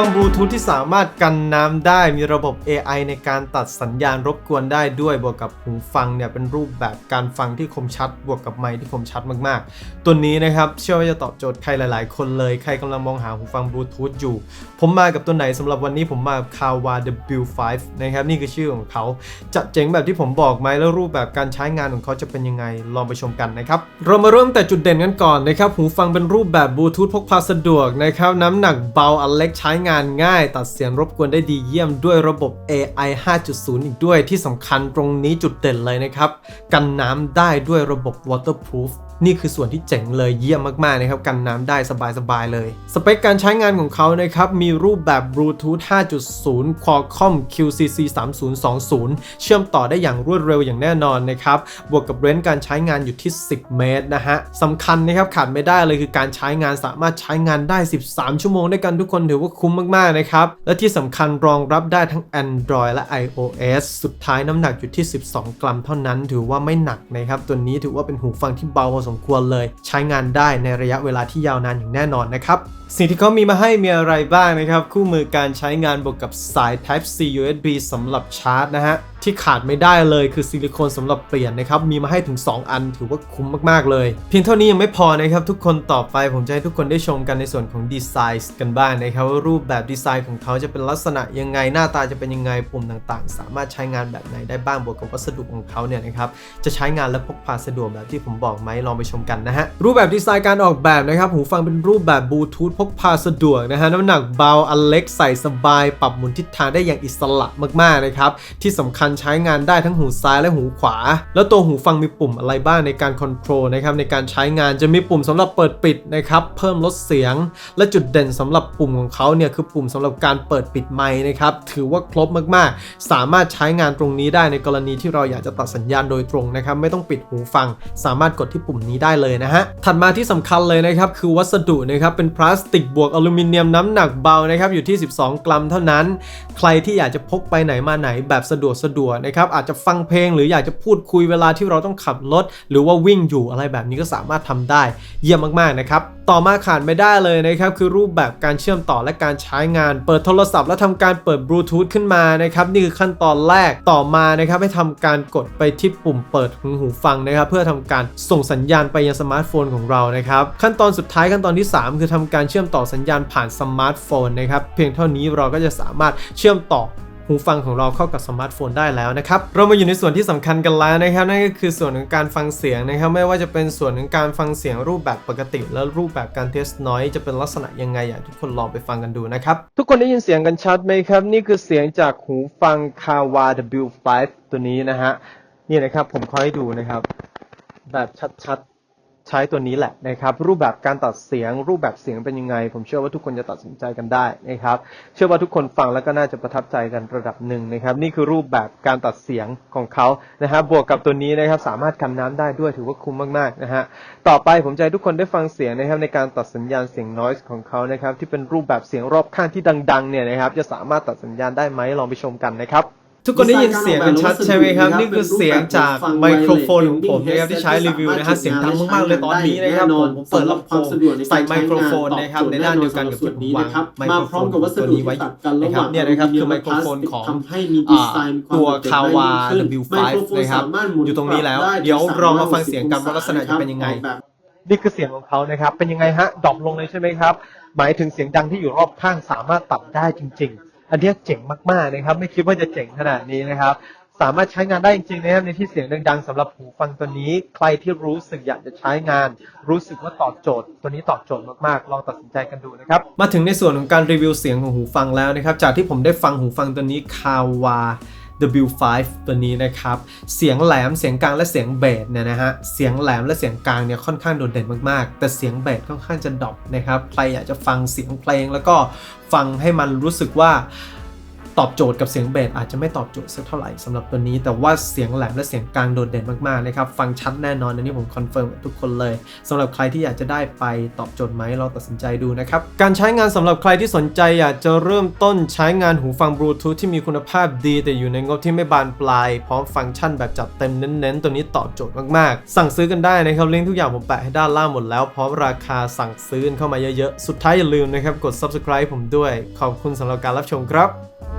ฟังบลูทูธที่สามารถกันน้ำได้มีระบบ AI ในการตัดสัญญาณรบกวนได้ด้วยบวกกับหูฟังเนี่ยเป็นรูปแบบการฟังที่คมชัด บวกกับไมค์ที่คมชัดมากๆ ตัวนี้นะครับเชื่อว่าจะตอบโจทย์ใครหลาย ๆ คนเลย ใครกำลังมองหาหูฟังบลูทูธอยู่ ผมมากับตัวไหนสำหรับวันนี้ผมมากับ Kawa W5 นะครับนี่คือชื่อของเขา จะเจ๋งแบบที่ผมบอกไหมแล้วรูปแบบการใช้งานของเขาจะเป็นยังไงลองไปชมกันนะครับเรามาเริ่มแต่จุดเด่นกันก่อนนะครับหูฟังเป็นรูปแบบบลูทูธพกพาสะดวกนะครับน้ำหนักเบาอันเล็กใช้งานง่าย ตัดเสียงรบกวนได้ดีเยี่ยมด้วยระบบ AI 5.0 อีกด้วยที่สำคัญตรงนี้จุดเด่นเลยนะครับ กันน้ำได้ด้วยระบบ waterproof นี่คือส่วนที่เจ๋งเลยเยี่ยมมากๆนะครับ กันน้ำได้สบายๆเลย สเปคการใช้งานของเขานะครับ มีรูปแบบ Bluetooth 5.0 Qualcomm QCC 3020 เชื่อมต่อได้อย่างรวดเร็วอย่างแน่นอนนะครับ บวกกับเรนจ์การใช้งานอยู่ที่ 10 เมตรนะฮะสำคัญนะครับขาดไม่ได้เลยคือการใช้งานสามารถใช้งานได้ 13 ชั่วโมงด้วยกันทุกคนถือว่าคุ้มมากๆนะครับ และที่สำคัญรองรับได้ทั้ง Android และ iOS สุดท้ายน้ำหนักอยู่ที่ 12 กรัมเท่านั้น ถือว่าไม่หนักนะครับ ตัวนี้ถือว่าเป็นหูฟังที่เบาพอสมควรเลย ใช้งานได้ในระยะเวลาที่ยาวนานอย่างแน่นอนนะครับสิ่งที่เขามีมาให้มีอะไรบ้างนะครับ คู่มือการใช้งานบวกกับสาย Type C USB สำหรับชาร์จนะฮะ ที่ขาดไม่ได้เลยคือซิลิโคนสำหรับเปลี่ยนนะครับ มีมาให้ถึง 2 อันถือว่าคุ้มมากๆเลย เพียงเท่านี้ยังไม่พอนะครับ ทุกคนต่อไปผมจะให้ทุกคนได้ชมกันในส่วนของดีไซน์กันบ้างนะครับว่ารูปแบบดีไซน์ของเขาจะเป็นลักษณะยังไงหน้าตาจะเป็นยังไงปุ่มต่างๆ สามารถใช้งานแบบไหนได้บ้างบวกกับวัสดุของเขาเนี่ยนะครับจะใช้งานและพกพาสะดวกแบบที่ผมบอกไหมลองไปชมกันนะฮะรูปแบบดีไซน์การออกแบบนะครับหูฟังเป็นรูปแบบบลูทูธพกพาสะดวกนะฮะน้ำหนักเบาอันเล็กใส่สบาย ปรับหมุนทิศทางได้อย่างอิสระมากๆนะครับที่สำคัญใช้งานได้ทั้งหูซ้ายและหูขวา แล้วตัวหูฟังมีปุ่มอะไรบ้างในการคอนโทรลนะครับในการใช้งานจะมีปุ่มสำหรับเปิดปิดนะครับเพิ่มลดเสียง และจุดเด่นสำหรับปุ่มของเขาเนี่ยคือปุ่มสำหรับการเปิดปิดไมค์นะครับถือว่าครบมากๆ สามารถใช้งานตรงนี้ได้ในกรณีที่เราอยากจะตัดสัญญาณโดยตรงนะครับไม่ต้องปิดหูฟัง สามารถกดที่ปุ่มนี้ได้เลยนะฮะถัดมาที่สำคัญเลยนะครับคือวัสดุนะครับเป็นพลาสติกบวกอลูมิเนียมน้ำหนักเบานะครับอยู่ที่ 12 กรัมเท่านั้น ใครที่อยากจะพกไปไหนมาไหนแบบสะดวกสะดวกนะครับอาจจะฟังเพลงหรืออยากจะพูดคุยเวลาที่เราต้องขับรถ หรือว่าวิ่งอยู่อะไรแบบนี้ก็สามารถทำได้ เยี่ยมมากๆนะครับต่อมาขาดไม่ได้เลยนะครับคือรูปแบบการเชื่อมต่อและการใช้งาน เปิดโทรศัพท์และทำการเปิดบลูทูธขึ้นมานะครับนี่คือขั้นตอนแรกต่อมานะครับให้ทำการกดไปที่ปุ่มเปิดหูหูฟังนะครับเพื่อทำการส่งสัญญาณไปยังสมาร์ทโฟนของเรานะครับขั้นตอนสุดท้ายขั้นตอนที่ 3 คือทำการเชื่อมต่อสัญญาณผ่านสมาร์ทโฟนนะครับเพียงเท่านี้เราก็จะสามารถเชื่อมต่อ หูฟังของเราเข้ากับสมาร์ทโฟนได้แล้วนะครับ เรามาอยู่ในส่วนที่สำคัญกันแล้วนะครับ นั่นก็คือส่วนของการฟังเสียงนะครับ ไม่ว่าจะเป็นส่วนของการฟังเสียงรูปแบบปกติ และรูปแบบการเทสน้อยจะเป็นลักษณะยังไงอยากทุกคนลองไปฟังกันดูนะครับ ทุกคนได้ยินเสียงกันชัดไหมครับ นี่คือเสียงจากหูฟัง Kawa W5 ตัวนี้นะฮะ นี่นะครับผมขอให้ดูนะครับ แบบชัดๆ ใช้ตัวนี้แหละนะครับ รูปแบบการตัดเสียง รูปแบบเสียงเป็นยังไง ผมเชื่อว่าทุกคนจะตัดสินใจกันได้นะครับ เชื่อว่าทุกคนฟังแล้วก็น่าจะประทับใจกันระดับหนึ่งนะครับ นี่คือรูปแบบการตัดเสียงของเขานะครับบวกกับตัวนี้นะครับ สามารถกันน้ำได้ด้วยถือว่าคุ้มมากๆนะฮะต่อไปผมจะให้ทุกคนได้ฟังเสียงนะครับ ในการตัดสัญญาณเสียง noise ของเขานะครับ ที่เป็นรูปแบบเสียงรอบข้างที่ดังๆเนี่ยนะครับ จะสามารถตัดสัญญาณได้ไหมลองไปชมกันนะครับ ทุกคนได้ยินเสียงกันชัดใช่ไหมครับ นี่คือเสียงจากไมโครโฟนของผมนะครับที่ใช้รีวิวนะฮะเสียงดังมากๆเลยตอนนี้นะครับผมผมเปิดลำโพงใส่ไมโครโฟนนะครับในด้านเดียวกันกับที่ผมวางไมโครโฟนตัวนี้ไว้อยู่นะครับเนี่ยนะครับคือไมโครโฟนของทำให้มีดีไซน์ตัวมีความโดด Kawa เด่นมากขึ้น W5 ไมโครโฟนนะครับสามารถหมุนอยู่ตรงนี้แล้วปรับได้เดี๋ยวถึงเรามาฟังเสียงกันว่าลักษณะจะเป็นยังไงออกแบบนี่คือเสียงของเขานะครับเป็นยังไงฮะดรอปลงเลยใช่ไหมครับหมายถึงเสียงดังที่อยู่รอบข้างสามารถตัดได้จริง ๆ อันนี้เจ๋งมากๆนะครับ ไม่คิดว่าจะเจ๋งขนาดนี้นะครับ สามารถใช้งานได้จริงๆนะครับในที่เสียงดังๆสำหรับหูฟังตัวนี้ ใครที่รู้สึกอยากจะใช้งาน รู้สึกว่าตอบโจทย์ ตัวนี้ตอบโจทย์มากๆ ลองตัดสินใจกันดูนะครับ มาถึงในส่วนของการรีวิวเสียงของหูฟังแล้วนะครับ จากที่ผมได้ฟังหูฟังตัวนี้คาวา W5 ตัวนี้นะครับ เสียงแหลม เสียงกลาง และเสียงเบสเนี่ยนะฮะ เสียงแหลมและเสียงกลางเนี่ยค่อนข้างโดดเด่นมากๆ แต่เสียงเบสค่อนข้างจะดรอปนะครับ ใครอยากจะฟังเสียงเพลงแล้วก็ฟังให้มันรู้สึกว่า ตอบโจทย์กับเสียงเบสอาจจะไม่ตอบโจทย์สักเท่าไหร่สำหรับตัวนี้ แต่ว่าเสียงแหลมและเสียงกลางโดดเด่นมากๆนะครับฟังชัดแน่นอนอันนี้ผมคอนเฟิร์มกับทุกคนเลยสำหรับใครที่อยากจะได้ไปตอบโจทย์ไหมลองตัดสินใจดูนะครับการใช้งานสำหรับใครที่สนใจอยากจะเริ่มต้นใช้งานหูฟังบลูทูธที่มีคุณภาพดี แต่อยู่ในงบที่ไม่บานปลาย พร้อมฟังก์ชันแบบจัดเต็มเน้นๆ ตัวนี้ตอบโจทย์มากๆ สั่งซื้อกันได้นะครับลิงก์ทุกอย่างผมแปะให้ด้านล่างหมดแล้วพร้อมราคาสั่งซื้อเข้ามาเยอะๆสุดท้ายอย่าลืมนะครับกด subscribe ผมด้วย ขอบคุณสำหรับการรับชมครับ